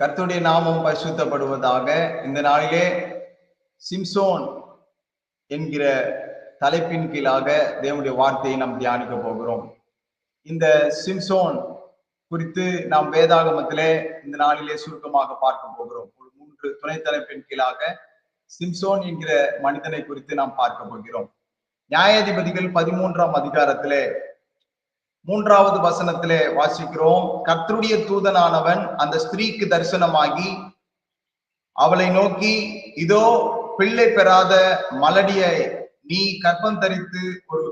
கர்த்தருடைய நாமம் பரிசுத்தப்படுவதாக இந்த நாளிலே சிம்சோன் என்கிற தலைப்பின் கீழாக தேவனுடைய வார்த்தையை நாம் தியானிக்க போகிறோம். இந்த சிம்சோன் குறித்து நாம் வேதாகமத்திலே இந்த நாளிலே சுருக்கமாக பார்க்க போகிறோம். ஒரு மூன்று துணை தலைப்பின் கீழாக சிம்சோன் என்கிற மனிதனை குறித்து நாம் பார்க்க போகிறோம். நியாயாதிபதிகள் பதிமூன்றாம் அதிகாரத்திலே மூன்றாவது வசனத்திலே வாசிக்கிறோம். கர்த்தருடைய தூதனானவன் அந்த ஸ்திரீக்கு தரிசனமாகி அவளை நோக்கி இதோ பிள்ளை பெறாத மலடியை நீ கற்பம் தரித்து ஒரு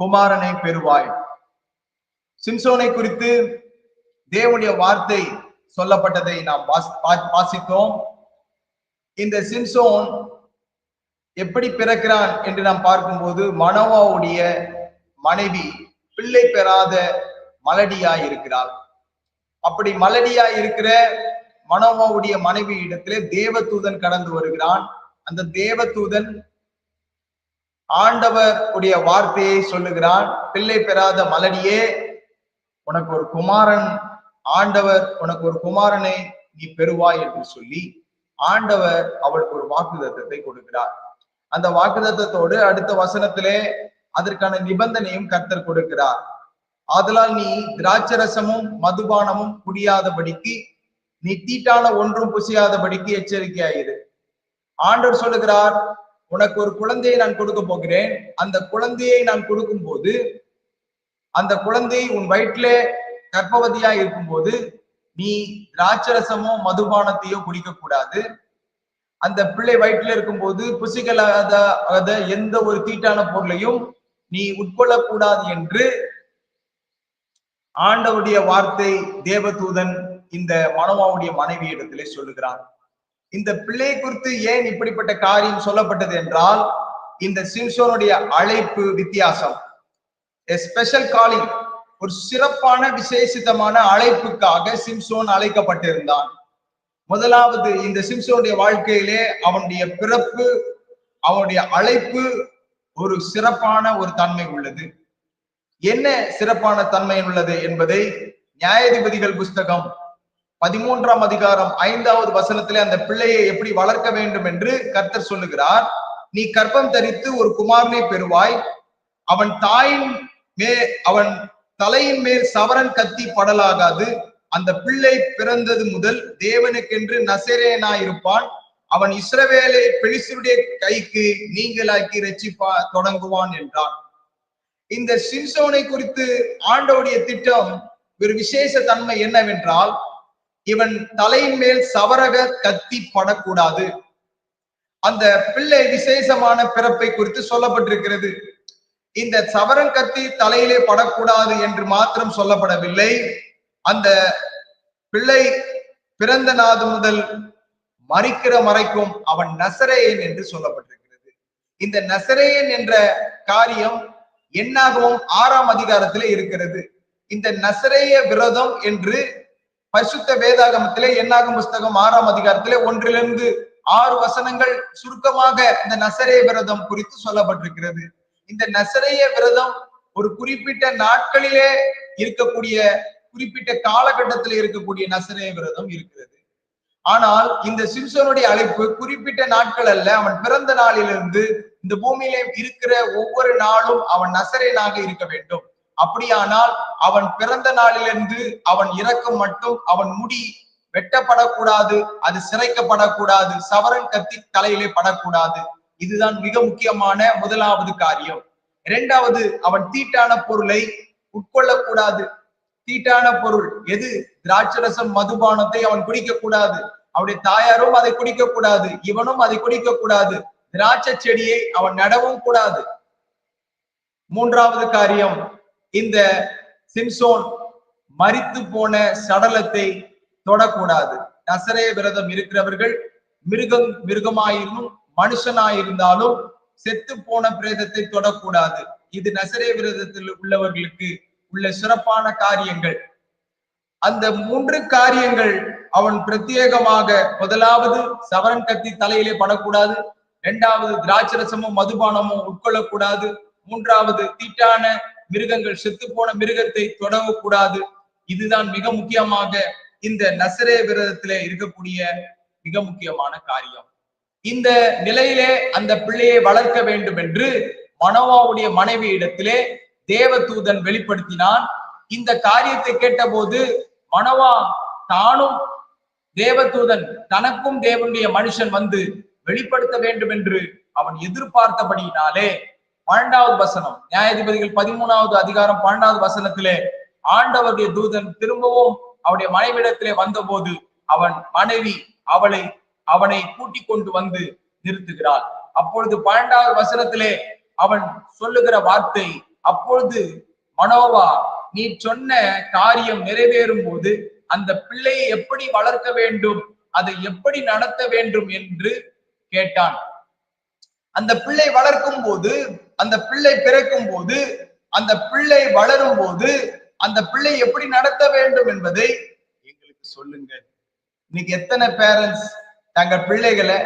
குமாரனை பெறுவாய். சிம்சோனை குறித்து தேவனுடைய வார்த்தை சொல்லப்பட்டதை நாம் வாசித்தோம். இந்த சிம்சோன் எப்படி பிறக்கிறான் என்று நாம் பார்க்கும்போது மனோவாவுடைய மனைவி பிள்ளை பெறாத மலடியாய் இருக்கிறாள் அப்படி மலடியாய் இருக்கிற மனோவாவுடைய மனைவி இடத்திலே தேவதூதன் கடந்து வருகிறான். அந்த தேவதூதன் ஆண்டவர் உடைய வார்த்தையை சொல்லுகிறான் பிள்ளை பெறாத மலடியே உனக்கு ஒரு குமாரன் ஆண்டவர் உனக்கு ஒரு குமாரனை நீ பெறுவாய் என்று சொல்லி ஆண்டவர் அவளுக்கு ஒரு வாக்குதத்தத்தை கொடுக்கிறார். அந்த வாக்குதத்தத்தோடு அடுத்த வசனத்திலே அதற்கான நிபந்தனையும் கர்த்தர் கொடுக்கிறார். ஆதலால் நீ திராட்சரசமும் மதுபானமும் குடியாதபடிக்கு நீ தீட்டான ஒன்றும் புசியாதபடிக்கு எச்சரிக்கையாயிரு. ஆண்டவர் சொல்லுகிறார் உனக்கு ஒரு குழந்தையை நான் கொடுக்க போகிறேன். அந்த குழந்தையை நான் கொடுக்கும் போது அந்த குழந்தை உன் வயிற்றிலே கர்ப்பவதியா இருக்கும்போது நீ திராட்சரசமோ மதுபானத்தையோ குடிக்க கூடாது அந்த பிள்ளை வயிற்றுல இருக்கும்போது புசிகளாத எந்த ஒரு தீட்டான பொருளையும் நீ உட்கொள்ளக்கூடாது என்று ஆண்டவுடைய வார்த்தை தேவதூதன் இந்த மனோவாவுடைய மனைவி இடத்திலே சொல்லுகிறார். இந்த பிள்ளை குறித்து ஏன் இப்படிப்பட்ட காரியம் சொல்லப்பட்டது என்றால் இந்த சிம்சோனுடைய அழைப்பு வித்தியாசம். ஸ்பெஷல் காலிங் ஒரு சிறப்பான விசேஷிதமான அழைப்புக்காக சிம்சோன் அழைக்கப்பட்டிருந்தான். முதலாவது இந்த சிம்சோனுடைய வாழ்க்கையிலே அவனுடைய பிறப்பு அவனுடைய அழைப்பு ஒரு சிறப்பான ஒரு தன்மை உள்ளது. என்ன சிறப்பான தன்மை உள்ளது என்பதை நியாயாதிபதிகள் புஸ்தகம் பதிமூன்றாம் அதிகாரம் ஐந்தாவது வசனத்திலே அந்த பிள்ளையை எப்படி வளர்க்க வேண்டும் என்று கர்த்தர் சொல்லுகிறார். நீ கற்பம் தரித்து ஒரு குமாரனை பெறுவாய். அவன் தாயின் மே அவன் தலையின் மேல் சவரன் கத்தி படலாகாது. அந்த பிள்ளை பிறந்தது முதல் தேவனுக்கென்று நசரேனாயிருப்பான் அவன் இஸ்ரவேலை பெலிசுடைய கைக்கு நீங்களாக்கி ரச்சிப்பா தொடங்குவான் என்றான். இந்த சிம்சோனை குறித்து ஆண்டவுடைய திட்டம் ஒரு விசேஷ தன்மை என்னவென்றால் இவன் தலையின் மேல் சவரக கத்தி படக்கூடாது. அந்த பிள்ளை விசேஷமான பிறப்பை குறித்து சொல்லப்பட்டிருக்கிறது. இந்த சவரன் கத்தி தலையிலே படக்கூடாது என்று மாத்திரம் சொல்லப்படவில்லை. அந்த பிள்ளை பிறந்த நாது முதல் மறிக்கிற மறைக்கும் அவன் நசரேயன் என்று சொல்லப்பட்டிருக்கிறது. இந்த நசரேயன் என்ற காரியம் என்னாகவும் ஆறாம் அதிகாரத்திலே இருக்கிறது. இந்த நசரேய விரதம் என்று பரிசுத்த வேதாகமத்திலே என்னாகும் புஸ்தகம் ஆறாம் அதிகாரத்திலே ஒன்றிலிருந்து ஆறு வசனங்கள் சுருக்கமாக இந்த நசரேய விரதம் குறித்து சொல்லப்பட்டிருக்கிறது. இந்த நசரேய விரதம் ஒரு குறிப்பிட்ட நாட்களிலே இருக்கக்கூடிய குறிப்பிட்ட காலகட்டத்தில் இருக்கக்கூடிய நசரேய விரதம் இருக்கிறது. ஆனால் இந்த சிம்சனுடைய அழைப்பு குறிப்பிட்ட நாட்கள் அல்ல அவன் பிறந்த நாளிலிருந்து இந்த பூமியிலே இருக்கிற ஒவ்வொரு நாளும் அவன் நசரேனாக இருக்க வேண்டும். அப்படியானால் அவன் பிறந்த நாளிலிருந்து அவன் இறக்கும் மட்டும் அவன் முடி வெட்டப்படக்கூடாது அது சிறைக்கப்படக்கூடாது சவரன் கத்தி தலையிலே படக்கூடாது. இதுதான் மிக முக்கியமான முதலாவது காரியம். இரண்டாவது அவன் தீட்டான பொருளை உட்கொள்ளக்கூடாது. தீட்டான பொருள். எது? திராட்சரசம் மதுபானத்தை அவன் குடிக்க கூடாது அவனுடைய தாயாரும் அதை குடிக்க கூடாது இவனும் அதை குடிக்க கூடாது திராட்சை செடியை அவன் நடவும் கூடாது. மூன்றாவது காரியம். இந்த சிம்சோன் மறித்து போன சடலத்தை தொடக்கூடாது. நசரே விரதம் இருக்கிறவர்கள் மிருகம் மிருகமாயிருந்தும் மனுஷனாயிருந்தாலும் செத்து போன பிரேதத்தை தொடக்கூடாது. இது நசரே விரதத்தில் உள்ளவர்களுக்கு உள்ள சிறப்பான காரியங்கள். அந்த மூன்று காரியங்கள் அவன் பிரத்யேகமாக முதலாவது சவரன் கத்தி தலையிலே படக்கூடாது இரண்டாவது திராட்சரசமும் மதுபானமும் உட்கொள்ளக்கூடாது மூன்றாவது தீட்டான மிருகங்கள் செத்து போன மிருகத்தை தொடவக்கூடாது. இதுதான் மிக முக்கியமாக இந்த நசரே விரதத்திலே இருக்கக்கூடிய மிக முக்கியமான காரியம். இந்த நிலையிலே அந்த பிள்ளையை வளர்க்க வேண்டும் என்று மனோவாவுடைய மனைவி இடத்திலே தேவதூதன் வெளிப்படுத்தினான். இந்த காரியத்தை கேட்டபோது மனவா தானும் தேவதூதன் தனக்கும் தேவனுடைய மனுஷன் வந்து வெளிப்படுத்த வேண்டும் என்று அவன் எதிர்பார்த்தபடியினாலே பன்னெண்டாவது வசனம் நியாயாதிபதிகள் பதிமூணாவது அதிகாரம் பன்னெண்டாவது வசனத்திலே ஆண்டவருடைய தூதன் திரும்பவும் அவருடைய மனைவிடத்திலே வந்தபோது அவன் மனைவி அவளை அவனை கூட்டி கொண்டு வந்து நிறுத்துகிறாள். அப்பொழுது பன்னெண்டாவது வசனத்திலே அவன் சொல்லுகிற வார்த்தை அப்பொழுது மனோவா நீ சொன்ன காரியம் நிறைவேறும் போது அந்த பிள்ளையை எப்படி வளர்க்க வேண்டும் அதை எப்படி நடத்த வேண்டும் என்று கேட்டான். அந்த பிள்ளை வளர்க்கும் போது அந்த பிள்ளை பிறக்கும் போது அந்த பிள்ளை வளரும் போது அந்த பிள்ளை எப்படி நடத்த வேண்டும் என்பதை எங்களுக்கு சொல்லுங்க இன்னைக்கு எத்தனை பேரண்ட்ஸ் தங்கள் பிள்ளைகளை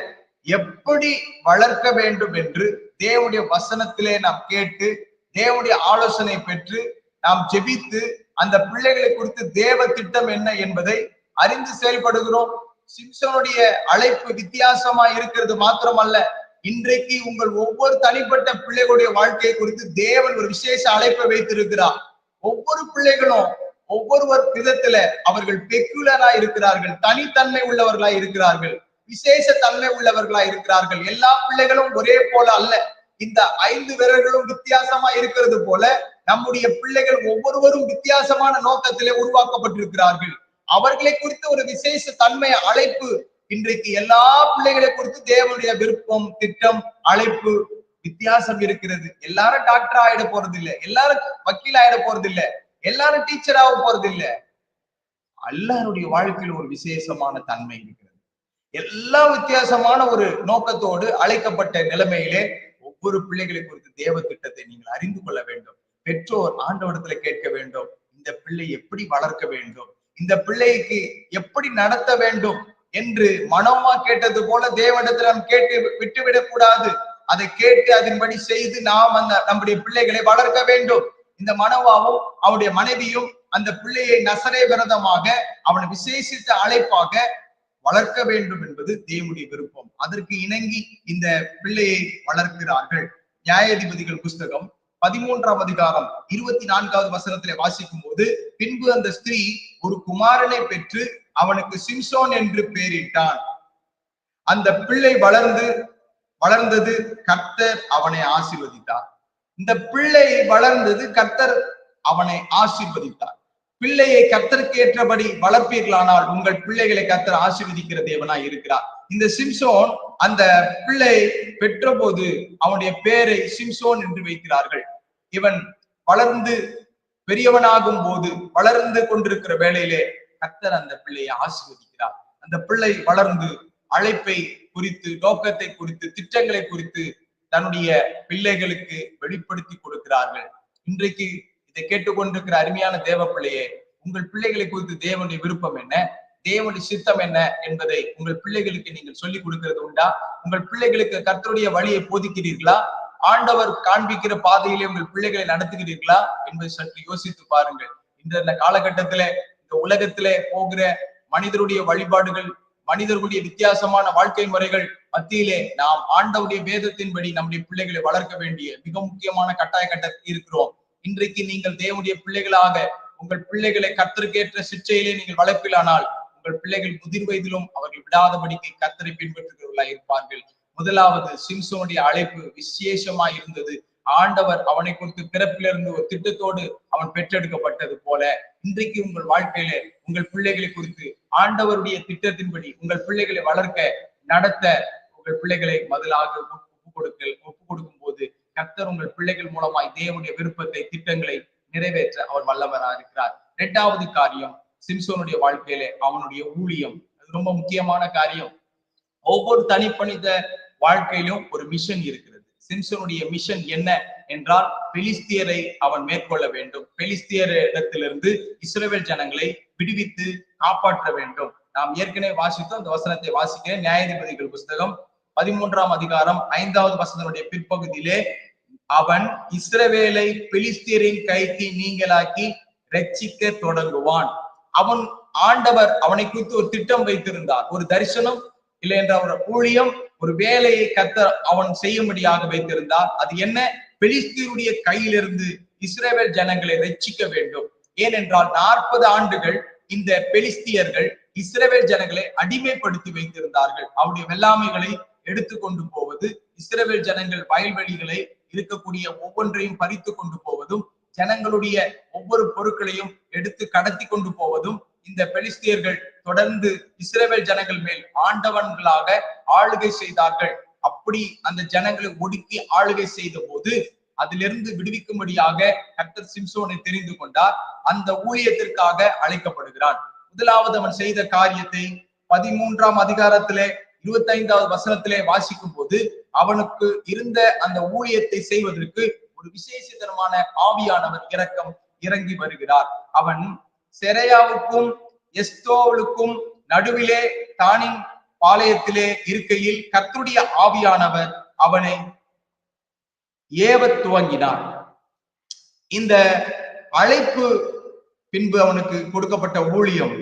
எப்படி வளர்க்க வேண்டும் என்று தேவனுடைய வசனத்திலே நாம் கேட்டு தேவனுடைய ஆலோசனை பெற்று நாம் ஜெபித்து அந்த பிள்ளைகளை குறித்து தேவ திட்டம் என்ன என்பதை அறிந்து செயல்படுகிறோம். சிம்சனுடைய அழைப்பு வித்தியாசமா இருக்கிறது மாத்திரமல்ல. இன்றைக்கு உங்கள் ஒவ்வொரு தனிப்பட்ட பிள்ளைகளுடைய வாழ்க்கையை குறித்து தேவன் ஒரு விசேஷ அழைப்பை வைத்திருக்கிறார். ஒவ்வொரு பிள்ளைகளும் ஒவ்வொருவர் விதத்துல அவர்கள் பெக்குலரா இருக்கிறார்கள் தனித்தன்மை உள்ளவர்களா இருக்கிறார்கள் விசேஷ தன்மை உள்ளவர்களா இருக்கிறார்கள். எல்லா பிள்ளைகளும் ஒரே போல அல்ல. இந்த ஐந்து விரல்களும் வித்தியாசமா இருக்கிறது போல நம்முடைய பிள்ளைகள் ஒவ்வொருவரும் வித்தியாசமான நோக்கத்திலே உருவாக்கப்பட்டிருக்கிறார்கள். அவர்களை குறித்து ஒரு விசேஷ தன்மை அழைப்பு இன்றைக்கு எல்லா பிள்ளைகளை குறித்து தேவனுடைய விருப்பம் திட்டம் அழைப்பு வித்தியாசம் இருக்கிறது. எல்லாரும் டாக்டர் ஆயிட போறது இல்ல எல்லாரும் வக்கீல் ஆயிட போறது இல்ல எல்லாரும் டீச்சர் ஆக போறது இல்ல எல்லாருடைய வாழ்க்கையில் ஒரு விசேஷமான தன்மை இருக்கிறது. எல்லா வித்தியாசமான ஒரு நோக்கத்தோடு அழைக்கப்பட்ட நிலைமையிலே ஒவ்வொரு பிள்ளைகளை குறித்து தேவ திட்டத்தை நீங்கள் அறிந்து கொள்ள வேண்டும். பெற்றோர் ஆண்டவடத்துல கேட்க வேண்டும். இந்த பிள்ளை எப்படி வளர்க்க வேண்டும்? இந்த பிள்ளைக்கு எப்படி நடத்த வேண்டும்? என்று மனோமா கேட்டது போல தேவனிடத்தில் நாம் கேட்டு விட்டுவிடக் கூடாது. அதை கேட்டு அதன்படி செய்து நாம் அந்த நம்முடைய பிள்ளைகளை வளர்க்க வேண்டும். இந்த மனோவாவும் அவருடைய மனைவியும் அந்த பிள்ளையை நசரே விரதமாக அவனை விசேஷித்த அழைப்பாக வளர்க்க வேண்டும் என்பது தேவனுடைய விருப்பம். அதற்கு இணங்கி இந்த பிள்ளையை வளர்க்கிறார்கள். நியாயாதிபதிகள் புஸ்தகம் பதிமூன்றாம் அதிகாரம் இருபத்தி நான்காவது வசனத்திலே வாசிக்கும் போது பின்பு அந்த ஸ்திரீ ஒரு குமாரனை பெற்று அவனுக்கு சிம்சோன் என்று பெயரிட்டான். அந்த பிள்ளை வளர்ந்து வளர்ந்தது கர்த்தர் அவனை ஆசீர்வதித்தார். இந்த பிள்ளை வளர்ந்தது கர்த்தர் அவனை ஆசீர்வதித்தார். பிள்ளையை கத்தற்கேற்றபடி ஏற்றபடி வளர்ப்பீர்களானால் உங்கள் பிள்ளைகளை கத்தர் ஆசீர்வதிக்கிற தேவனாய் இருக்கிறார். இந்த சிம்சோன் அந்த பிள்ளை பெற்ற போது அவனுடைய பேரை சிம்சோன் என்று வைக்கிறார்கள். இவன் வளர்ந்து பெரியவனாகும் போது வளர்ந்து கொண்டிருக்கிற வேளையிலே கத்தர் அந்த பிள்ளையை ஆசீர்வதிக்கிறார். அந்த பிள்ளை வளர்ந்து அழைப்பை குறித்து நோக்கத்தை குறித்து திட்டங்களை குறித்து தன்னுடைய பிள்ளைகளுக்கு வெளிப்படுத்தி கொடுக்கிறார்கள். இன்றைக்கு இதை கேட்டுக்கொண்டிருக்கிற அருமையான தேவ பிள்ளையே உங்கள் பிள்ளைகளை குறித்து தேவனுடைய விருப்பம் என்ன? தேவனுடைய சித்தம் என்ன என்பதை உங்கள் பிள்ளைகளுக்கு நீங்கள் சொல்லிக் கொடுக்கிறது உண்டா? உங்கள் பிள்ளைகளுக்கு கர்த்தருடைய வழியை போதிக்கிறீர்களா? ஆண்டவர் காண்பிக்கிற பாதையிலே உங்கள் பிள்ளைகளை நடத்துகிறீர்களா என்பதை சற்று யோசித்து பாருங்கள். இந்த காலகட்டத்தில இந்த உலகத்திலே போகிற மனிதருடைய வழிபாடுகள் மனிதர்களுடைய வித்தியாசமான வாழ்க்கை முறைகள் மத்தியிலே நாம் ஆண்டவுடைய வேதத்தின்படி நம்முடைய பிள்ளைகளை வளர்க்க வேண்டிய மிக முக்கியமான கட்டாய கட்டத்தில் இருக்கிறோம். இன்றைக்கு நீங்கள் தேவனுடைய பிள்ளைகளாக உங்கள் பிள்ளைகளை கத்தருக்கேற்ற சிற்றையிலே நீங்கள் வளர்ப்பிலானால் உங்கள் பிள்ளைகள் முதிர் வயதிலும் அவர்கள் விடாதபடிக்கு கத்தரை பின்பற்றுகிறவர்களாக இருப்பார்கள். முதலாவது சிம்சோனுடைய அழைப்பு விசேஷமா இருந்தது. ஆண்டவர் அவனை குறித்து பிறப்பிலிருந்து ஒரு திட்டத்தோடு அவன் பெற்றெடுக்கப்பட்டது போல இன்றைக்கு உங்கள் வாழ்க்கையில உங்கள் பிள்ளைகளை குறித்து ஆண்டவருடைய திட்டத்தின்படி உங்கள் பிள்ளைகளை வளர்க்க நடத்த உங்கள் பிள்ளைகளை முதலாக ஒப்பு கொடுக்க ஒப்பு கொடுக்கும் போது கர்த்தர் உங்கள் பிள்ளைகள் மூலமாய் தேவனுடைய விருப்பத்தை திட்டங்களை நிறைவேற்ற அவர் வல்லவரா இருக்கிறார். இரண்டாவது காரியம் சிம்சோனுடைய வாழ்க்கையில அவனுடைய ஊழியம். அது ரொம்ப முக்கியமான காரியம். ஒவ்வொரு தனிப்பணித வாழ்க்கையிலும் ஒரு மிஷன் இருக்கிறது. சிம்சனுடைய மிஷன் என்ன என்றால் பெலிஸ்தியரை அவன் மேற்கொள்ள வேண்டும். பெலிஸ்தியரிடத்திலிருந்து இஸ்ரேல் ஜனங்களை விடுவித்து காப்பாற்ற வேண்டும். நாம் ஏற்கனவே வாசித்தோம் அந்த வசனத்தை வாசிக்கிறேன். நியாயாதிபதிகள் புஸ்தகம் பதிமூன்றாம் அதிகாரம் ஐந்தாவது வசனத்தினுடைய பிற்பகுதியிலே அவன் இஸ்ரவேலை பெலிஸ்தியரின் கைக்கு நீங்களாக்கி ரட்சிக்க தொடங்குவான். அவன் ஆண்டவர் அவனை குறித்து ஒரு திட்டம் வைத்திருந்தார். ஒரு தரிசனம் இல்லை என்ற ஒரு ஊழியம் ஒரு வேலையை கத்த அவன் செய்யும்படியாக வைத்திருந்தார். அது என்ன? பெலிஸ்தீருடைய கையிலிருந்து இஸ்ரேவேல் ஜனங்களை ரட்சிக்க வேண்டும். ஏனென்றால் நாற்பது ஆண்டுகள் இந்த பெலிஸ்தியர்கள் இஸ்ரேவேல் ஜனங்களை அடிமைப்படுத்தி வைத்திருந்தார்கள். அவருடைய வெள்ளாமைகளை எடுத்துக்கொண்டு போவது இஸ்ரேவேல் ஜனங்கள் வயல்வெளிகளை இருக்கக்கூடிய ஒவ்வொன்றையும் பறித்து கொண்டு போவதும் ஜனங்களுடைய ஒவ்வொரு பொருட்களையும் எடுத்து கடத்தி கொண்டு போவதும் இந்த பெலிஸ்தியர்கள் தொடர்ந்து இஸ்ரேல் ஜனங்கள் மேல் ஆண்டவன்களாக ஆளுகை செய்தார்கள். அப்படி அந்த ஜனங்களை ஒடுக்கி ஆளுகை செய்த போது அதிலிருந்து விடுவிக்கும்படியாக கர்த்தர் சிம்சோனை தெரிந்து கொண்டார். அந்த ஊழியத்திற்காக அழைக்கப்படுகிறான் முதலாவது அவன் செய்த காரியத்தை பதிமூன்றாம் அதிகாரத்திலே இருபத்தி ஐந்தாவது வசனத்திலே வாசிக்கும் போது அவனுக்கு இருந்த அந்த ஊழியத்தை செய்வதற்கு ஒரு விசேஷதனமான ஆவியானவர் இரக்கம் இறங்கி வருகிறார். அவன் செரையாவுக்கும் எஸ்தோவலுக்கும் நடுவிலே தானின் பாளையத்திலே இருக்கையில் கத்துடைய ஆவியானவர் அவனை ஏவத் துவங்கினார். இந்த அழைப்பு பின்பு அவனுக்கு கொடுக்கப்பட்ட ஊழியம்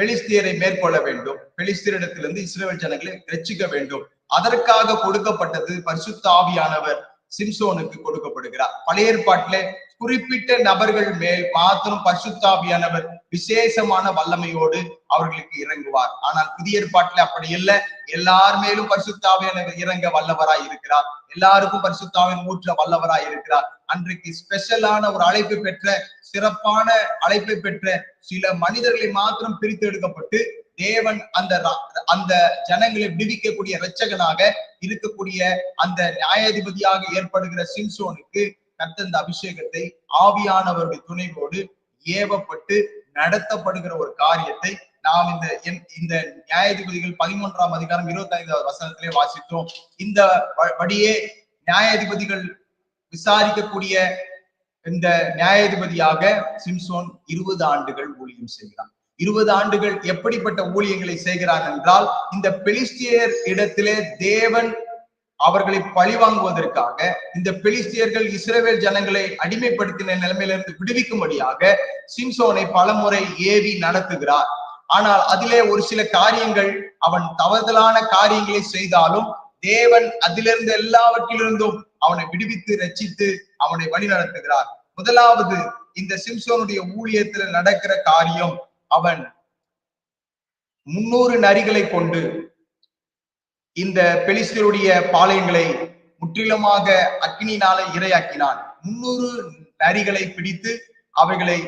பெலிஸ்தியரை மேற்கொள்ள வேண்டும். பெலிஸ்தியரிடத்திலிருந்து இஸ்ரேல் ஜனங்களை ரட்சிக்க வேண்டும். அதற்காக கொடுக்கப்பட்டது பரிசுத்த ஆவியானவர் சிம்சோனுக்கு கொடுக்கப்படுகிறார். பழைய ஏற்பாட்டிலே குறிப்பிட்ட நபர்கள் மேல் மாத்திரம் பரிசுத்தாவியானவர் விசேஷமான வல்லமையோடு அவர்களுக்கு இறங்குவார். ஆனால் புதிய ஏற்பாட்டில் அப்படி இல்லை. எல்லார் மேலும் பரிசுத்தாவியானவர் இறங்க வல்லவராய் இருக்கிறார். எல்லாருக்கும் பரிசுத்தாவின் ஊற்ற வல்லவராய் இருக்கிறார். அன்றைக்கு ஸ்பெஷலான ஒரு அழைப்பு பெற்ற சிறப்பான அழைப்பை பெற்ற சில மனிதர்களை மாத்திரம் பிரித்து எடுக்கப்பட்டு தேவன் அந்த அந்த ஜனங்களை விடுவிக்கக்கூடிய இரட்சகனாக இருக்கக்கூடிய அந்த நியாயாதிபதியாக ஏற்படுகிற சிம்சோனுக்கு கத்தந்த அபிஷேகத்தை ஆவியானவருடைய துணைவோடு ஏவப்பட்டு நடத்தப்படுகிற ஒரு காரியத்தை நாம் இந்த இந்த நியாயாதிபதிகள் பதிமூன்றாம் அதிகாரம் இருபத்தி ஐந்தாவது வசனத்திலே வாசித்தோம். இந்த படியே நியாயாதிபதிகள் விசாரிக்கக்கூடிய இந்த நியாயாதிபதியாக சிம்சோன் இருபது ஆண்டுகள் ஊழியம் செய்கிறான். இருபது ஆண்டுகள் எப்படிப்பட்ட ஊழியங்களை செய்கிறான் என்றால் இந்த பெலிஸ்தியர் இடத்திலே தேவன் அவர்களை பழிவாங்குவதற்காக இந்த பெலிஸ்தியர்கள் இஸ்ரேவேல் ஜனங்களை அடிமைப்படுத்தின நிலைமையிலிருந்து விடுவிக்கும்படியாக சிம்சோனை பலமுறை ஏவி நடத்துகிறார். ஆனால் அதிலே ஒரு சில காரியங்கள் அவன் தவறுதலான காரியங்களை செய்தாலும் தேவன் அதிலிருந்து எல்லாவற்றிலிருந்தும் அவனை விடுவித்து ரச்சித்து அவனை வழி நடத்துகிறார். முதலாவது இந்த சிம்சோனுடைய ஊழியத்துல நடக்கிற காரியம் அவன் முன்னூறு நரிகளை கொண்டு இந்த பெலிஸ்தருடைய பாளையங்களை முற்றிலுமாக அக்னினால இரையாக்கினான். முன்னூறு நரிகளை பிடித்து அவைகளை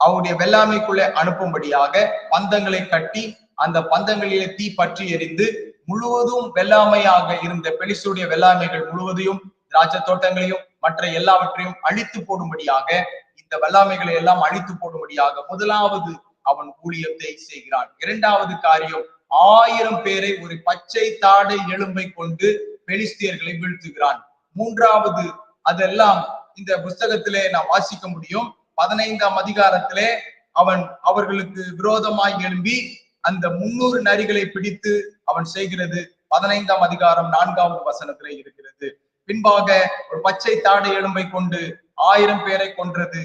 அவருடைய வெள்ளாமைக்குள்ளே அனுப்பும்படியாக பந்தங்களை கட்டி அந்த பந்தங்களிலே தீ பற்றி எரிந்து முழுவதும் வெள்ளாமையாக இருந்த பெலிசுடைய வெள்ளாமைகள் முழுவதையும் திராட்சை தோட்டங்களையும் மற்ற எல்லாவற்றையும் அழித்து போடும்படியாக இந்த வல்லாமைகளை எல்லாம் அழித்து போடும்படியாக முதலாவது அவன் ஊழியத்தை செய்கிறான். இரண்டாவது காரியம் ஆயிரம் பேரை ஒரு பச்சை தாடை எலும்பை கொண்டு பெலிஸ்தியர்களை வீழ்த்துகிறான். மூன்றாவது அதெல்லாம் இந்த புஸ்தகத்திலே நாம் வாசிக்க முடியும். பதினைந்தாம் அதிகாரத்திலே அவன் அவர்களுக்கு விரோதமாய் எழும்பி அந்த முன்னூறு நரிகளை பிடித்து அவன் செய்கிறது. பதினைந்தாம் அதிகாரம் நான்காவது வசனத்திலே இருக்கிறது. பின்பாக ஒரு பச்சை தாடை எலும்பை கொண்டு ஆயிரம் பேரை கொன்றது.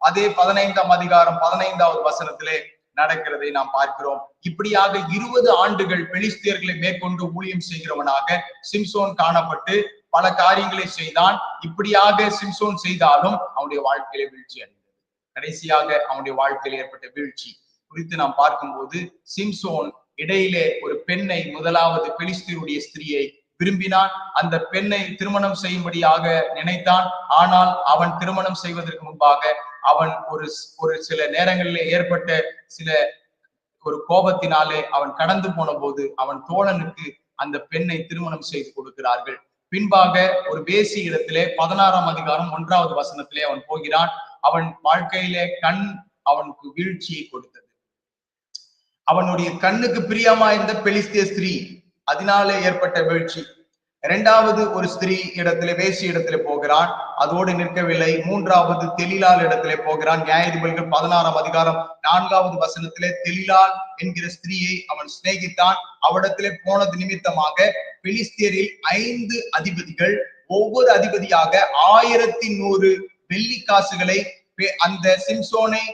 அதே பதினைந்தாம் அதிகாரம் பதினைந்தாவது வசனத்திலே நடக்கிறதை நாம் பார்க்கிறோம். இப்படியாக இருபது ஆண்டுகள் பெலிஸ்தியர்களை மேற்கொண்டு ஊழியம் செய்கிறவனாக சிம்சோன் காணப்பட்டு பல காரியங்களை செய்தான். இப்படியாக சிம்சோன் செய்தாலும் அவனுடைய வாழ்க்கையில வீழ்ச்சி அடைந்தது. கடைசியாக அவனுடைய வாழ்க்கையில் ஏற்பட்ட வீழ்ச்சி குறித்து நாம் பார்க்கும்போது சிம்சோன் இடையிலே ஒரு பெண்ணை முதலாவது பெலிஸ்தீருடைய ஸ்திரியை விரும்பினான். அந்த பெண்ணை திருமணம் செய்யும்படியாக நினைத்தான். ஆனால் அவன் திருமணம் செய்வதற்கு முன்பாக அவன் ஒரு ஒரு சில நேரங்களிலே ஏற்பட்ட சில ஒரு கோபத்தினாலே அவன் கடந்து போன போது அவன் தோழனுக்கு அந்த பெண்ணை திருமணம் செய்து கொடுக்கிறார்கள். பின்பாக ஒரு பேசி இடத்திலே பதினாறாம் அதிகாரம் ஒன்றாவது வசனத்திலே அவன் போகிறான். அவன் வாழ்க்கையிலே கண் அவனுக்கு வீழ்ச்சியை கொடுத்தது. அவனுடைய கண்ணுக்கு பிரியமா இருந்த பெலிஸ்திய ஸ்திரீ அதனாலே ஏற்பட்ட வீழ்ச்சி. இரண்டாவது ஒரு ஸ்திரீ இடத்துல வேசி இடத்துல போகிறான். அதோடு நிற்கவில்லை. மூன்றாவது தெளிலால் இடத்திலே போகிறான். நியாயாதிபதிகள் பதினாறாம் அதிகாரம் நான்காவது வசனத்திலே தெளிலால் என்கிற ஸ்திரீயை அவன் சிநேகித்தான். அவடத்திலே போனது நிமித்தமாக பெலிஸ்தியரில் ஐந்து அதிபதிகள் ஒவ்வொரு அதிபதியாக ஆயிரத்தி நூறு வெள்ளி காசுகளை அந்த சிம்சோனை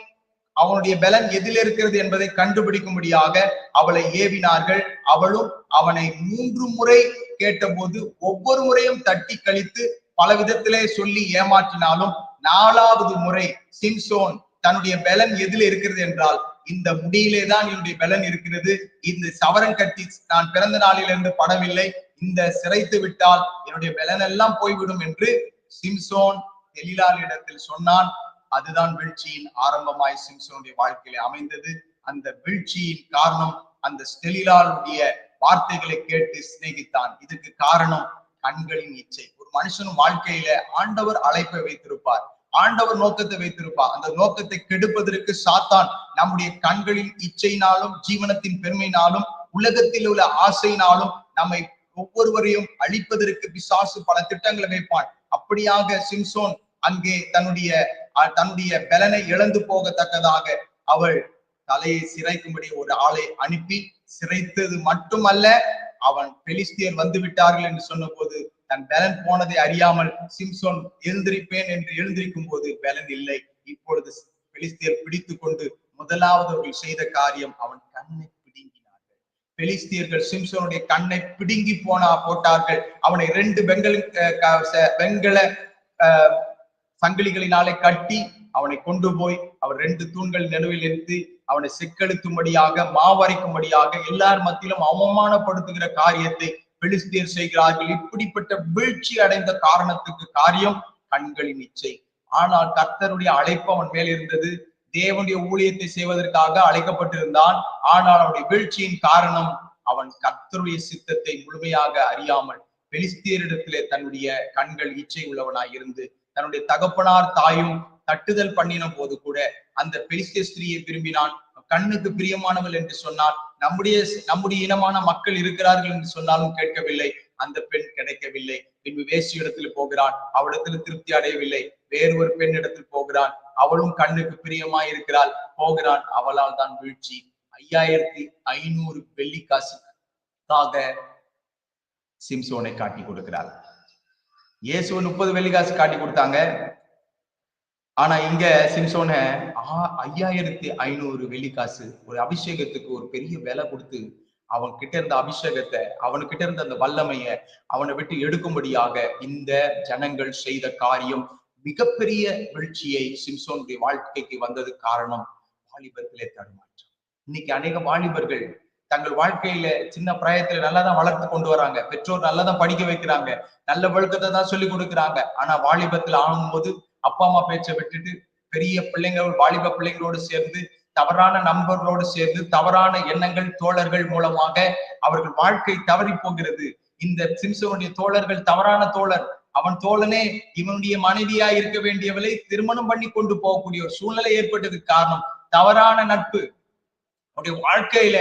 அவனுடைய பலன் எதில் இருக்கிறது என்பதை கண்டுபிடிக்கும்படியாக அவளை ஏவினார்கள். அவளும் அவனை மூன்று முறை கேட்டபோது ஒவ்வொரு முறையும் தட்டி கழித்து பல விதத்திலே சொல்லி ஏமாற்றினாலும் நாலாவது முறை சிம்சோன் தன்னுடைய பலன் எதில் இருக்கிறது என்றால் இந்த முடியிலே தான் என்னுடைய பலன் இருக்கிறது. இந்த சவரன் கட்டி நான் பிறந்த நாளிலிருந்து படவில்லை. இந்த சிறைத்து விட்டால் என்னுடைய பலன் எல்லாம் போய்விடும் என்று சிம்சோன் தெலிலாலிடத்தில் சொன்னான். அதுதான் வீழ்ச்சியின் ஆரம்பமாய் சிம்சனுடைய வாழ்க்கையில அமைந்தது. அந்த வீழ்ச்சியின் காரணம் அந்த ஸ்டெலிலாளுடைய வார்த்தைகளை கேட்டு சிநேகித்தான். இதுக்கு காரணம் கண்களின் இச்சை. ஒரு மனுஷனும் வாழ்க்கையில ஆண்டவர் அழைப்பை வைத்திருப்பார். ஆண்டவர் நோக்கத்தை வைத்திருப்பார். அந்த நோக்கத்தை கெடுப்பதற்கு சாத்தான் நம்முடைய கண்களின் இச்சையினாலும் ஜீவனத்தின் பெருமையினாலும் உலகத்தில் உள்ள ஆசையினாலும் நம்மை ஒவ்வொருவரையும் அழிப்பதற்கு பிசாசு பல திட்டங்களை வைப்பான். அப்படியாக சிம்சோன் அங்கே தன்னுடைய தன்னுடைய பலனை இழந்து போகத்தக்கதாக அவள் தலையை சிறைக்கும்படி ஒரு ஆளை அனுப்பி சிறைத்தது மட்டுமல்ல அவன் பெலிஸ்தியர் வந்து விட்டார்கள் என்று சொன்னபோது தன் பலன் போனதை அறியாமல் சிம்சோன் எழுந்திருப்பேன் என்று எழுந்திருக்கும் போது பலன் இல்லை. இப்பொழுது பெலிஸ்தியர் பிடித்து கொண்டு முதலாவது அவர்கள் செய்த காரியம் அவன் கண்ணை பிடுங்கினார்கள். பெலிஸ்தியர்கள் சிம்சோனுடைய கண்ணை பிடுங்கி போனா போட்டார்கள். அவனை ரெண்டு வெங்கல அஹ், அஹ், சங்கிலிகளினாலே கட்டி அவனை கொண்டு போய் அவர் ரெண்டு தூண்கள் நடுவில் இருந்து அவனை சிக்கெழுத்தும்படியாக மாவரைக்கும்படியாக எல்லார் மத்தியிலும் அவமானப்படுத்துகிற காரியத்தை பெலிஸ்தீர் செய்கிறார்கள். இப்படிப்பட்ட வீழ்ச்சி அடைந்த காரணத்துக்கு காரியம் கண்களின் இச்சை. ஆனால் கர்த்தருடைய அழைப்பு அவன் மேல் இருந்தது. தேவனுடைய ஊழியத்தை செய்வதற்காக அழைக்கப்பட்டிருந்தான். ஆனால் அவனுடைய வீழ்ச்சியின் காரணம் அவன் கர்த்தருடைய சித்தத்தை முழுமையாக அறியாமல் பெலிஸ்தீரிடத்திலே தன்னுடைய கண்கள் இச்சை உள்ளவனாய் இருந்து தன்னுடைய தகப்பனார் தாயும் தட்டுதல் பண்ணின போது கூட அந்த பெலிஸ்திய ஸ்திரியை விரும்பினான். கண்ணுக்கு பிரியமானவள் என்று சொன்னார் நம்முடைய நம்முடைய இனமான மக்கள் இருக்கிறார்கள் என்று சொன்னாலும் கேட்கவில்லை. அந்த பெண் கிடைக்கவில்லை. பின்பு வேசி இடத்துல போகிறான். அவளிடத்துல திருப்தி அடையவில்லை. வேறு ஒரு பெண் இடத்தில் போகிறான். அவளும் கண்ணுக்கு பிரியமாய் இருக்கிறாள். போகிறான். அவளால் தான் வீழ்ச்சி. ஐயாயிரத்தி ஐநூறு வெள்ளி காசுக்காக சிம்சோனை காட்டி கொடுக்கிறாள். இயேசு முப்பது வெள்ளிகாசு காட்டி கொடுத்தாங்க. ஆனா இங்க சிம்சோனை ஆ- ஐயாயிரத்தி ஐநூறு வெள்ளிக்காசு ஒரு அபிஷேகத்துக்கு ஒரு பெரிய விலை கொடுத்து அவன் கிட்ட இருந்த அபிஷேகத்தை அவனுக்கிட்ட இருந்த அந்த வல்லமைய அவனை விட்டு எடுக்கும்படியாக இந்த ஜனங்கள் செய்த காரியம் மிகப்பெரிய வீழ்ச்சியை சிம்சோனுடைய வாழ்க்கைக்கு வந்தது காரணம் வாலிபர்களே தடுமாற்றம். இன்னைக்கு அநேக வாலிபர்கள் தங்கள் வாழ்க்கையில சின்ன பிராயத்துல நல்லா தான் வளர்த்து கொண்டு வராங்க. பெற்றோர் நல்லா தான் படிக்க வைக்கிறாங்க. நல்ல ஒழுக்கத்தை தான் சொல்லி கொடுக்குறாங்க. ஆனா வாலிபத்துல ஆகும்போது அப்பா அம்மா பேச்சை விட்டுட்டு பெரிய பிள்ளைங்க வாலிப பிள்ளைங்களோடு சேர்ந்து தவறான நண்பர்களோடு சேர்ந்து தவறான எண்ணங்கள் தோழர்கள் மூலமாக அவர்கள் வாழ்க்கை தவறி போகிறது. இந்த சிம்சோனுடைய தோழர்கள் தவறான தோழர். அவன் தோழனே இவனுடைய மனைவியா இருக்க வேண்டியவளை திருமணம் பண்ணி கொண்டு போகக்கூடிய ஒரு சூழ்நிலை ஏற்பட்டதுக்கு காரணம் தவறான நட்பு. அவருடைய வாழ்க்கையில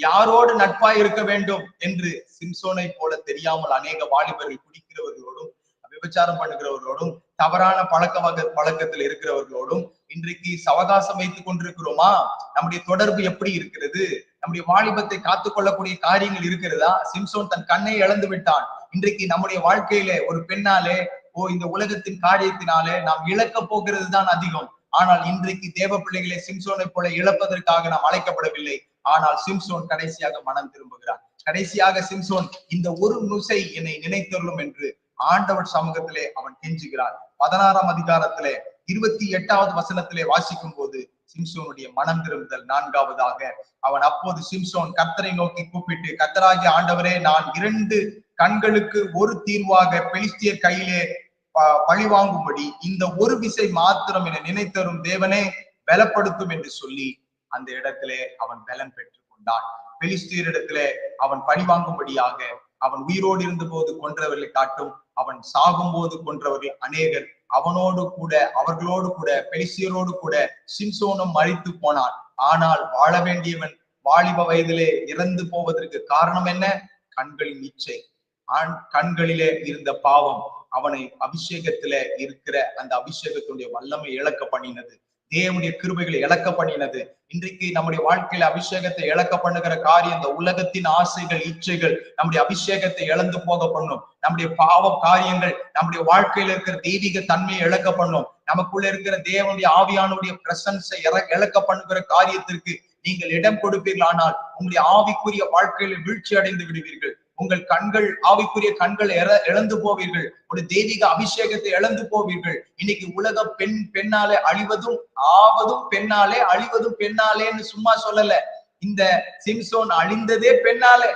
யாரோடு நட்பாய் இருக்க வேண்டும் என்று சிம்சோனை போல தெரியாமல் அநேக வாலிபர்கள் குடிக்கிறவர்களோடும் விபச்சாரம் பண்ணுகிறவர்களோடும் தவறான பழக்க வக பழக்கத்தில் இருக்கிறவர்களோடும் இன்றைக்கு சவகாசம் வைத்துக் கொண்டிருக்கிறோமா? நம்முடைய தொடர்பு எப்படி இருக்கிறது? நம்முடைய வாலிபத்தை காத்துக்கொள்ளக்கூடிய காரியங்கள் இருக்கிறதா? சிம்சோன் தன் கண்ணை இழந்து விட்டான். இன்றைக்கு நம்முடைய வாழ்க்கையில ஒரு பெண்ணாலே ஓ இந்த உலகத்தின் காரியத்தினாலே நாம் இழக்க போகிறது தான் அதிகம். ஆனால் இன்றைக்கு தேவ பிள்ளைகளை சிம்சோனை போல இழப்பதற்காக நாம் அழைக்கப்படவில்லை. ஆனால் சிம்சோன் கடைசியாக மனம் திரும்புகிறான். கடைசியாக சிம்சோன் இந்த ஒரு நுசை என்னை நினைத்தருளும் என்று ஆண்டவர் சமூகத்திலே அவன் கெஞ்சுகிறான் பதினாறாம் அதிகாரத்திலே இருபத்தி எட்டாவது வசனத்திலே வாசிக்கும் போது சிம்சோனுடைய மனம் திரும்புதல் நான்காவதாக. அவன் அப்போது சிம்சோன் கத்தரை நோக்கி கூப்பிட்டு கத்தராகிய ஆண்டவரே நான் இரண்டு கண்களுக்கு ஒரு தீர்வாக பெலிஸ்தியர் கையிலே பழிவாங்கும்படி இந்த ஒரு விசை மாத்திரம் என நினைத்தரும் தேவனே பலப்படுத்தும் என்று சொல்லி அந்த இடத்திலே அவன் பலன் பெற்றுக் கொண்டான். பெலிஸ்தியரிடத்திலே அவன் பழிவாங்கும்படியாக அவன் உயிரோடு இருந்த போது கொன்றவர்களை காட்டும் அவன் சாகும் போது கொன்றவர்கள் அநேகர் அவனோடு கூட அவர்களோடு கூட பெலிஸ்தியரோடு கூட சிம்சோனும் மறித்து போனான். ஆனால் வாழ வேண்டியவன் வாலிப வயதிலே இறந்து போவதற்கு காரணம் என்ன? கண்களின் இச்சை. ஆண் கண்களிலே இருந்த பாவம். அவனை அபிஷேகத்துல இருக்கிற அந்த அபிஷேகத்துடைய வல்லமை இழக்க பண்ணினது. தேவனுடைய கிருபைகளை இழக்க பண்ணினது. இன்றைக்கு நம்முடைய வாழ்க்கையில அபிஷேகத்தை இழக்க பண்ணுகிற காரியம் இந்த உலகத்தின் ஆசைகள் இச்சைகள் நம்முடைய அபிஷேகத்தை இழந்து போக பண்ணும். நம்முடைய பாவ காரியங்கள் நம்முடைய வாழ்க்கையில இருக்கிற தெய்வீக தன்மையை இழக்க பண்ணும். நமக்குள்ள இருக்கிற தேவனுடைய ஆவியானுடைய பிரசன்ஸை இழக்க பண்ணுகிற காரியத்திற்கு நீங்கள் இடம் கொடுப்பீர்கள் ஆனால் உங்களுடைய ஆவிக்குரிய வாழ்க்கையில வீழ்ச்சி அடைந்து விடுவீர்கள். உங்கள் கண்கள் ஆவிக்குரிய கண்கள் இழந்து போவீர்கள். ஒரு தெய்வீக அபிஷேகத்தை இழந்து போவீர்கள். இன்னைக்கு உலக பெண் பெண்ணாலே அழிவதும் ஆவதும் பெண்ணாலே அழிவதும் பெண்ணாலேன்னு சும்மா சொல்லல. இந்த சிம்சோன் அழிந்ததே பெண்ணாலே.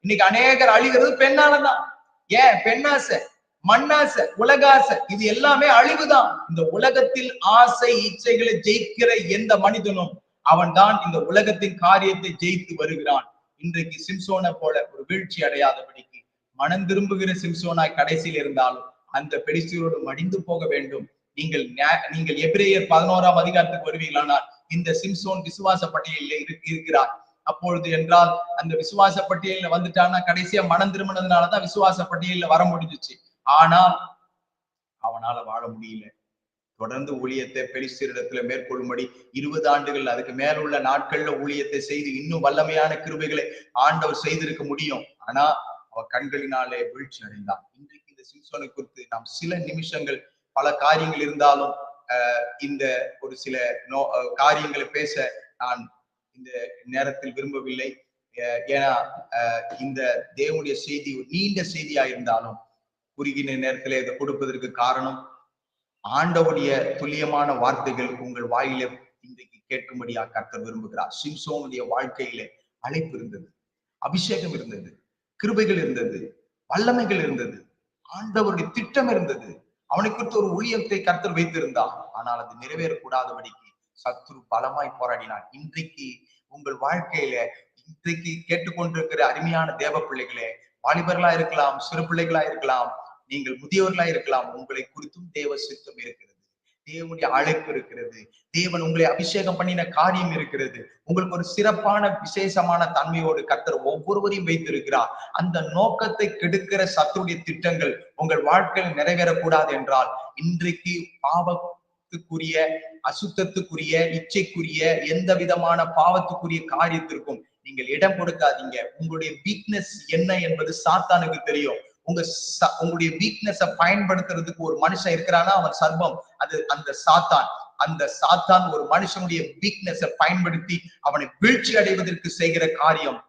இன்னைக்கு அநேகர் அழிகிறது பெண்ணாலதான். ஏன்? பெண்ணாசை மண்ணாசை உலகாசை இது எல்லாமே அழிவுதான். இந்த உலகத்தில் ஆசை இச்சைகளை ஜெயிக்கிற எந்த மனிதனும் அவன்தான் இந்த உலகத்தின் காரியத்தை ஜெயித்து வருகிறான். இன்றைக்கு சிம்சோனை போல ஒரு வீழ்ச்சி அடையாதபடிக்கு மனம் திரும்புகிற சிம்சோனாய் கடைசியில் இருந்தாலும் அந்த பெலிஸ்தியரோடு மடிந்து போக வேண்டும். நீங்கள் நீங்கள் எபிரேயர் பதினோராம் அதிகாரத்துக்கு வருவீங்களானால் இந்த சிம்சோன் விசுவாச பட்டியலில் இருக்கிறார். அப்பொழுது என்றால் அந்த விசுவாச பட்டியலில் வந்துட்டான்னா கடைசியா மனம் திரும்பினதுனாலதான் விசுவாச பட்டியலில் வர முடிஞ்சுச்சு. ஆனால் அவனால வாழ முடியல. தொடர்ந்து ஊழியத்தை பெலிஸ்தீரிடத்துல மேற்கொள்ளும்படி இருபது ஆண்டுகள் அதுக்கு மேல உள்ள நாட்கள்ல ஊழியத்தை செய்து இன்னும் வல்லமையான கிருபைகளை ஆண்டவர் செய்திருக்க முடியும். ஆனா அவ கண்களினாலே வீழ்ச்சி அடைந்தான். இன்றைக்கு இந்த சிம்சோனை குறித்து நாம் சில நிமிஷங்கள் பல காரியங்கள் இருந்தாலும் ஆஹ் இந்த ஒரு சில நோ காரியங்களை பேச நான் இந்த நேரத்தில் விரும்பவில்லை. ஏன்னா இந்த தேவனுடைய செய்தி நீண்ட செய்தியா இருந்தாலும் குறுகின நேரத்திலே இதை கொடுப்பதற்கு காரணம் ஆண்டவுடைய துல்லியமான வார்த்தைகள் உங்கள் வாயில இன்றைக்கு கேட்கும்படியா கர்த்தர் விரும்புகிறார். சிம்சோனுடைய வாழ்க்கையில அழைப்பு இருந்தது. அபிஷேகம் இருந்தது. கிருபைகள் இருந்தது. வல்லமைகள் இருந்தது. ஆண்டவருடைய திட்டம் இருந்தது. அவனை குறித்து ஒரு ஊழியத்தை கர்த்தர் வைத்திருந்தான் ஆனால் அது நிறைவேறக்கூடாதபடிக்கு சத்துரு பலமாய் போராடினான் இன்றைக்கு உங்கள் வாழ்க்கையில இன்றைக்கு கேட்டுக்கொண்டிருக்கிற அருமையான தேவ பிள்ளைகளே வாலிபர்களா இருக்கலாம் சிறு பிள்ளைகளா இருக்கலாம் நீங்கள் முதியவர்களா இருக்கலாம். உங்களை குறித்தும் தேவ சித்தம் இருக்கிறது. தேவனுடைய அழைப்பு இருக்கிறது. தேவன் உங்களை அபிஷேகம் பண்ணின காரியம் இருக்கிறது. உங்களுக்கு ஒரு சிறப்பான விசேஷமான தன்மையோடு கத்தர் ஒவ்வொருவரையும் வைத்திருக்கிறார். அந்த நோக்கத்தை கெடுக்கிற சத்துடைய திட்டங்கள் உங்கள் வாழ்க்கையில் நிறைவேறக்கூடாது என்றால் இன்றைக்கு பாவத்துக்குரிய அசுத்தத்துக்குரிய இச்சைக்குரிய எந்த விதமான பாவத்துக்குரிய காரியத்திற்கும் நீங்கள் இடம் கொடுக்காதீங்க. உங்களுடைய வீக்னஸ் என்ன என்பது சாத்தானுக்கு தெரியும். உங்க ச- உங்களுடைய வீக்னஸ பயன்படுத்துறதுக்கு ஒரு மனுஷன் இருக்கிறானா? அவன் சர்வம் அது அந்த சாத்தான். அந்த சாத்தான் ஒரு மனுஷனுடைய வீக்னஸ பயன்படுத்தி அவனை வீழ்ச்சி அடைவதற்கு செய்கிற காரியம்.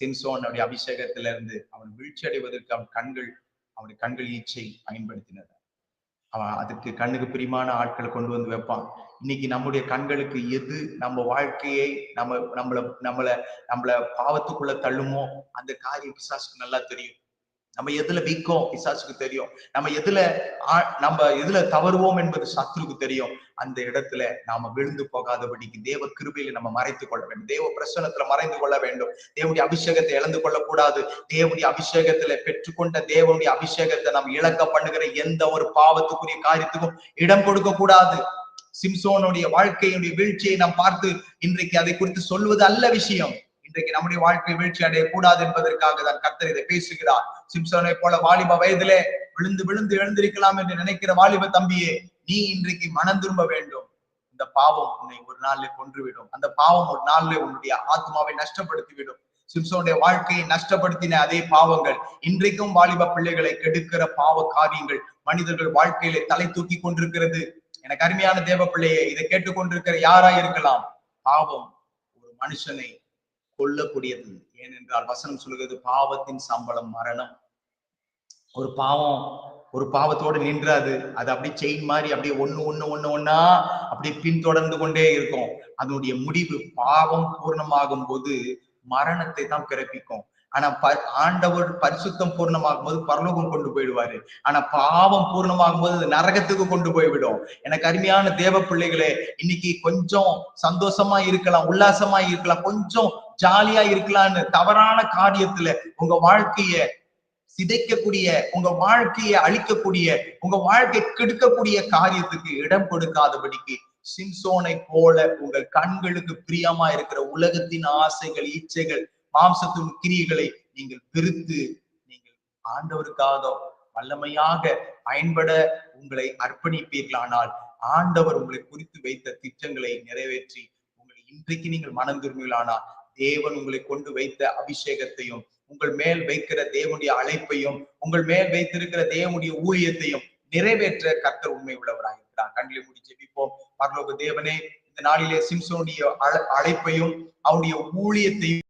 சிம்சோனுடைய அபிஷேகத்துல இருந்து அவன் வீழ்ச்சி அடைவதற்கு அவன் கண்கள் அவனுடைய கண்கள் ஈச்சை பயன்படுத்தினது. அவன் அதுக்கு கண்ணுக்கு பிரியமான ஆட்களை கொண்டு வந்து வைப்பான். இன்னைக்கு நம்முடைய கண்களுக்கு எது நம்ம வாழ்க்கையை நம்ம நம்மள நம்மள நம்மள பாவத்துக்குள்ள தள்ளுமோ அந்த காரியம் பிசாசுக்கு நல்லா தெரியும். நம்ம எதுல வீக்கோம்? பிசாசுக்கு தெரியும். நம்ம எதுல நம்ம எதுல தவறுவோம் என்பது சத்துருக்கு தெரியும். அந்த இடத்துல நாம விழுந்து போகாதபடிக்கு தேவ கிருபையில நம்ம மறைத்து கொள்ள வேண்டும். தேவ பிரசனத்துல மறைந்து கொள்ள வேண்டும். தேவனுடைய அபிஷேகத்தை இழந்து கொள்ளக்கூடாது. தேவனுடைய அபிஷேகத்துல பெற்றுக்கொண்ட தேவனுடைய அபிஷேகத்தை நாம் இழக்க பண்ணுகிற எந்த ஒரு பாவத்துக்குரிய காரியத்துக்கும் இடம் கொடுக்க கூடாது சிம்சோனுடைய வாழ்க்கையினுடைய வீழ்ச்சியை நாம் பார்த்து இன்றைக்கு அதை குறித்து சொல்வது அல்ல விஷயம். இன்றைக்கு நம்முடைய வாழ்க்கை வீழ்ச்சி அடையக்கூடாது என்பதற்காக தான் கர்த்தர் இதை பேசுகிறார். சிம்சோனை போல வாலிப வயதிலே விழுந்து விழுந்து எழுந்திருக்கலாம் என்று நினைக்கிற வாலிப தம்பியே நீ இன்றைக்கு மனம் திரும்ப வேண்டும். இந்த பாவம் உன்னை ஒரு நாள்ல கொன்றுவிடும். அந்த பாவம் ஒரு நாள்ல உன்னுடைய ஆத்மாவை நஷ்டப்படுத்திவிடும். சிம்சோனுடைய வாழ்க்கையை நஷ்டப்படுத்தின அதே பாவங்கள் இன்றைக்கும் வாலிப பிள்ளைகளை கெடுக்கிற பாவ காரியங்கள் மனிதர்கள் வாழ்க்கையிலே தலை தூக்கி கொண்டிருக்கிறது. எனக்கு அருமையான தேவ பிள்ளையே இதை கேட்டுக்கொண்டிருக்கிற யாரா இருக்கலாம் பாவம் ஒரு மனுஷனை கொல்லக்கூடியது. ஏனென்றால் வசனம் சொல்கிறது பாவத்தின் சம்பளம் மரணம். ஒரு பாவம் ஒரு பாவத்தோடு நின்றாது. அது அப்படியே செயின் மாதிரி அப்படியே ஒண்ணு ஒண்ணு ஒண்ணு ஒன்னா அப்படியே பின்தொடர்ந்து கொண்டே இருக்கும். அதனுடைய முடிவு பாவம் பூர்ணமாகும் போது மரணத்தை தான் பிறப்பிக்கும். ஆனா ப ஆண்டவர் பரிசுத்தம் பூர்ணமாகும் போது பரலோகம் கொண்டு போயிடுவாரு. ஆனா பாவம் பூர்ணமாகும் போது நரகத்துக்கு கொண்டு போய்விடும். எனக்கு அருமையான தேவ பிள்ளைகளே இன்னைக்கு கொஞ்சம் சந்தோஷமா இருக்கலாம் உல்லாசமா இருக்கலாம் கொஞ்சம் ஜாலியா இருக்கலாம்னு தவறான காரியத்துல உங்க வாழ்க்கைய சிதைக்கக்கூடிய உங்க வாழ்க்கையை அழிக்கக்கூடிய உங்க வாழ்க்கை கெடுக்கக்கூடிய காரியத்துக்கு இடம் கொடுக்காதபடிக்கு சிம்சோனை போல உங்கள் கண்களுக்கு பிரியமா இருக்கிற உலகத்தின் ஆசைகள் இச்சைகள் மாம்சத்தின் கிரியைகளை நீங்கள் பெருத்து நீங்கள் ஆண்டவருக்காக வல்லமையாக பயன்பட உங்களை அர்ப்பணிப்பீர்களானால் ஆண்டவர் உங்களை குறித்து வைத்த திட்டங்களை நிறைவேற்றி உங்களை இன்றைக்கு நீங்கள் மனம் திரும்புகளானா தேவன் உங்களை கொண்டு வைத்த அபிஷேகத்தையும் உங்கள் மேல் வைக்கிற தேவனுடைய அழைப்பையும் உங்கள் மேல் வைத்திருக்கிற தேவனுடைய ஊழியத்தையும் நிறைவேற்ற கர்த்தர் உண்மை உள்ளவராயிருக்கிறார் கண்களை மூடி ஜெபிப்போம். பரலோக தேவனே இந்த நாளிலே சிம்சோனுடைய அழ- அழைப்பையும் அவனுடைய ஊழியத்தையும்